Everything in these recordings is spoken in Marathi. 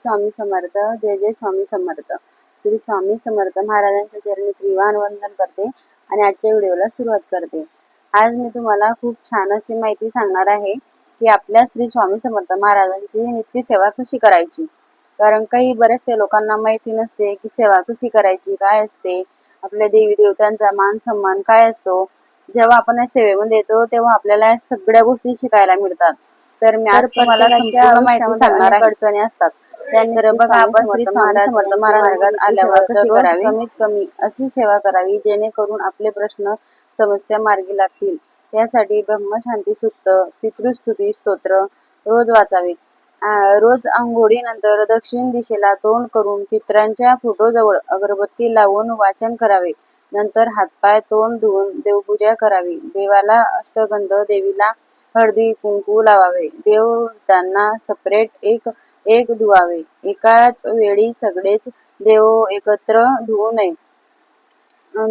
स्वामी समर्थ जय जय स्वामी समर्थ. श्री स्वामी समर्थ महाराजांच्या चरणी त्रिवान वंदन करते आणि आजच्या व्हिडिओला सुरुवात करते. आज मी तुम्हाला खूप छान अशी माहिती सांगणार आहे की आपल्या श्री स्वामी समर्थ महाराजांची नित्य सेवा कशी करायची? कारण काही बरेचसे लोकांना माहिती नसते की सेवा कशी करायची काय असते आपल्या देवी देवतांचा मान सन्मान काय असतो. जेव्हा आपण या सेवेमध्ये येतो तेव्हा आपल्याला सगळ्या गोष्टी शिकायला मिळतात. तर मी आज तुम्हाला माहिती सांगणार अडचणी असतात. त्यानंतर बघा आपण श्री स्वामी समर्थ महाराजांत आल्यावर कशी करावी? कमीत कमी अशी सेवा करावी जेणेकरून आपले प्रश्न समस्या मार्गी लागतील. त्यासाठी ब्रह्मशांती सुक्त पितृस्तुती स्तोत्र रोज वाचावे. रोज आंघोळीनंतर दक्षिण दिशेला तोंड करून पितरांच्या फोटोजवळ अगरबत्ती लावून वाचन करावे. नंतर हातपाय तोंड धुवून देवपूजा करावी. देवाला अष्टगंध देवीला हळदी कुंकू लावावे. देव त्यांना सपरेट एक एक धुवावे. एकाच वेळी सगळेच देव एकत्र धुवू नये.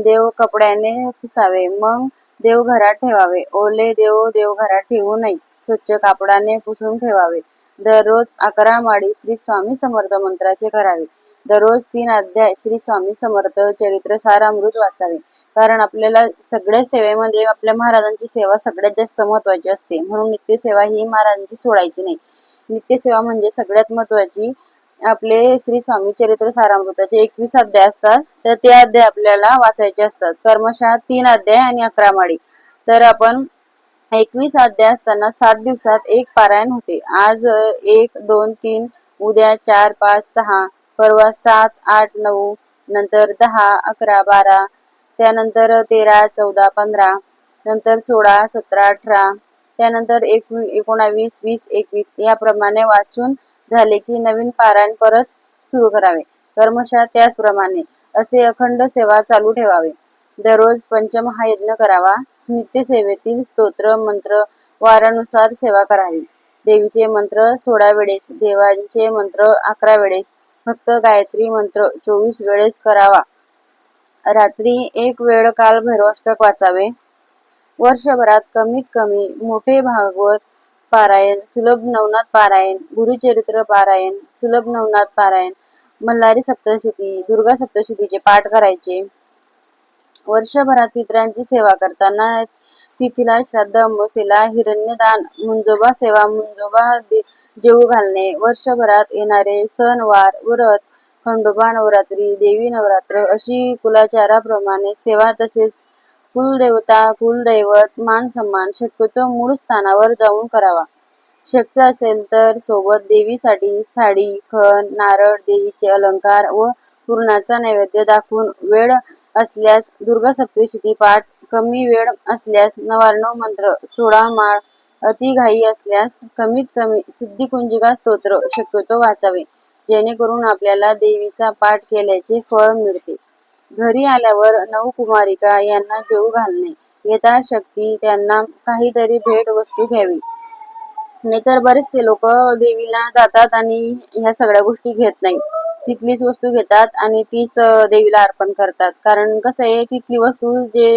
देव कपड्याने पुसावे. मग देव घरात ठेवावे. ओले देव देव घरात ठेवू नये. स्वच्छ कापडाने पुसून ठेवावे. दररोज अकरा माळी श्री स्वामी समर्थ मंत्राचे करावे. दररोज तीन अध्याय श्री स्वामी समर्थ चरित्र सारामृत वाचावे. कारण आपल्याला सगळ्या सेवेमध्ये आपल्या महाराजांची सेवा सगळ्यात जास्त महत्वाची असते. म्हणून नित्य सेवा ही महाराजांची सोडायची नाही. नित्य सेवा म्हणजे सगळ्यात महत्वाची आपले श्री स्वामी चरित्र सारामृताचे एकवीस अध्याय असतात तर ते अध्याय आपल्याला वाचायचे असतात. कर्मशः तीन अध्याय आणि अकरा माळी. तर आपण एकवीस अध्याय असताना सात दिवसात एक पारायण होते. आज एक दोन तीन उद्या चार पाच सहा परवा सात आठ नऊ नंतर दहा अकरा बारा त्यानंतर तेरा चौदा पंधरा नंतर सोळा सतरा अठरा त्यानंतर एकवी एकोणावीस वीस एकवीस याप्रमाणे वाचून झाले की नवीन पारायण परत सुरू करावे. कर्मशः त्याचप्रमाणे असे अखंड सेवा चालू ठेवावे. दररोज पंचमहायज्ञ करावा. नित्य सेवेतील स्तोत्र मंत्र वारानुसार सेवा करावी. देवीचे मंत्र सोळा वेळेस देवांचे मंत्र अकरा वेळेस फक्त गायत्री मंत्र चोवीस वेळेस करावा. रात्री एक वेळ काल भैरवाष्टक वाचावे. वर्षभरात कमीत कमी मोठे भागवत पारायण सुलभ नवनाथ पारायण गुरुचरित्र पारायण सुलभ नवनाथ पारायण मल्हारी सप्तशती दुर्गा सप्तशतीचे पाठ करायचे. वर्षभरात पितरांची सेवा करताना तिथीला श्राद्ध अमावस्येला हिरण्यदान मुंजोबा सेवा मुंजोबा जेऊ घालणे वर्षभरात येणारे सण वार व्रत खंडोबा नवरात्री देवी नवरात्र अशी कुलाचाराप्रमाणे सेवा तसेच कुलदेवता कुलदैवत मान सन्मान शक्यतो मूळ स्थानावर जाऊन करावा. शक्य असेल तर सोबत देवीसाठी साडी खण नारळ देवीचे अलंकार व पूर्णाचा नैवेद्य दाखवून वेळ असल्यास दुर्गा सप्तशती पाठ कमी वेळ असल्यास नवार्णव मंत्र सोळा माळ अति घाई असल्यास कमीत कमी सिद्धिकुंजिका स्तोत्र शक्यतो वाचावे. जेणेकरून आपल्याला देवीचा पाठ केल्याचे फळ मिळते. घरी आल्यावर नऊ कुमारिका यांना जेवू घालणे यथाशक्ती त्यांना काहीतरी भेट वस्तू घ्यावी. नाहीतर बरेचसे लोक देवीला जातात आणि ह्या सगळ्या गोष्टी घेत नाही तिथलीच वस्तू घेतात आणि तीच देवीला अर्पण करतात. कारण कसं आहे तिथली वस्तू जे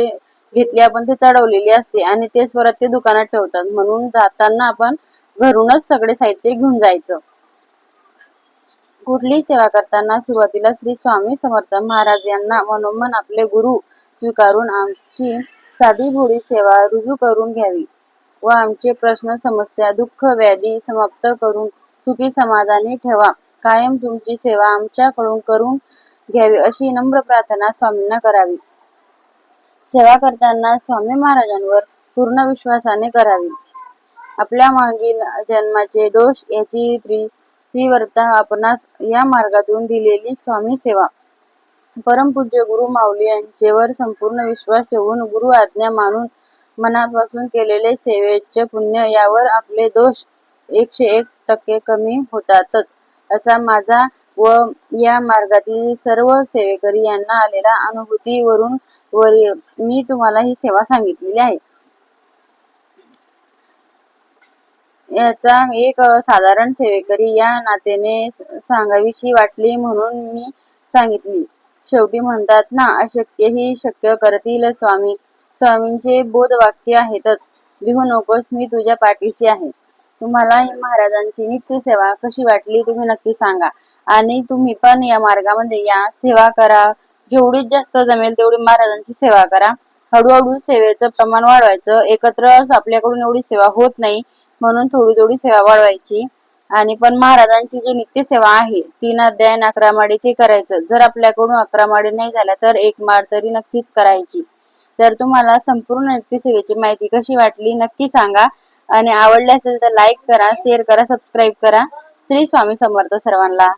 घेतली आपण ते चढवलेली असते आणि तेच परत ते दुकानात ठेवतात. म्हणून जाताना आपण घरूनच सगळे साहित्य घेऊन जायचं. कुठलीही सेवा करताना सुरुवातीला श्री स्वामी समर्थ महाराज यांना मनोमन आपले गुरु स्वीकारून आमची साधी भोळी सेवा रुजू करून घ्यावी व आमचे प्रश्न समस्या दुःख व्याधी समाप्त करून सुखी समाधानी ठेवा. कायम तुमची सेवा आमच्याकडून करून घ्यावी अशी नम्र प्रार्थना स्वामींना करावी. सेवा करताना स्वामी महाराजांवर पूर्ण विश्वासाने करावी. आपल्या मागील जन्माचे दोष याची त्रि तीव्रता आपणास या मार्गातून दिलेली स्वामी सेवा. परमपूज्य गुरु माऊली यांचेवर संपूर्ण विश्वास ठेवून गुरु आज्ञा मानून मनापासून केलेले सेवेचे पुण्य यावर आपले दोष एकशे एक टक्के कमी होतातच असा माझा व या मार्गातील सर्व सेवेकरी यांना आलेल्या अनुभूतीवरून वर मी तुम्हाला ही सेवा सांगितलेली आहे. याचा एक साधारण सेवेकरी या नात्याने सांगावीशी वाटली म्हणून मी सांगितली. शेवटी म्हणतात ना अशक्य ही शक्य करतील स्वामी. स्वामींचे बोध वाक्य आहेतच. भिवू नकोस मी तुझ्या पाठीशी आहे. तुम्हाला ही महाराजांची नित्य सेवा कशी वाटली तुम्ही नक्की सांगा. आणि तुम्ही पण या मार्गामध्ये या सेवा करा. जेवढी जास्त जमेल तेवढी महाराजांची सेवा करा. हळूहळू सेवेचं प्रमाण वाढवायचं. एकत्र आपल्याकडून एवढी सेवा होत नाही म्हणून थोडी थोडी सेवा वाढवायची. आणि पण महाराजांची जी नित्य सेवा आहे तीन अध्याय अकरा माडी ते करायचं. जर आपल्याकडून अकरा माडी नाही झाल्या तर एक माड तरी नक्कीच करायची. तर तुम्हाला संपूर्ण नित्य सेवेची माहिती कशी वाटली नक्की सांगा. आणि आवडले असेल तर लाईक करा शेअर करा सबस्क्राईब करा. श्री स्वामी समर्थ सर्वांना.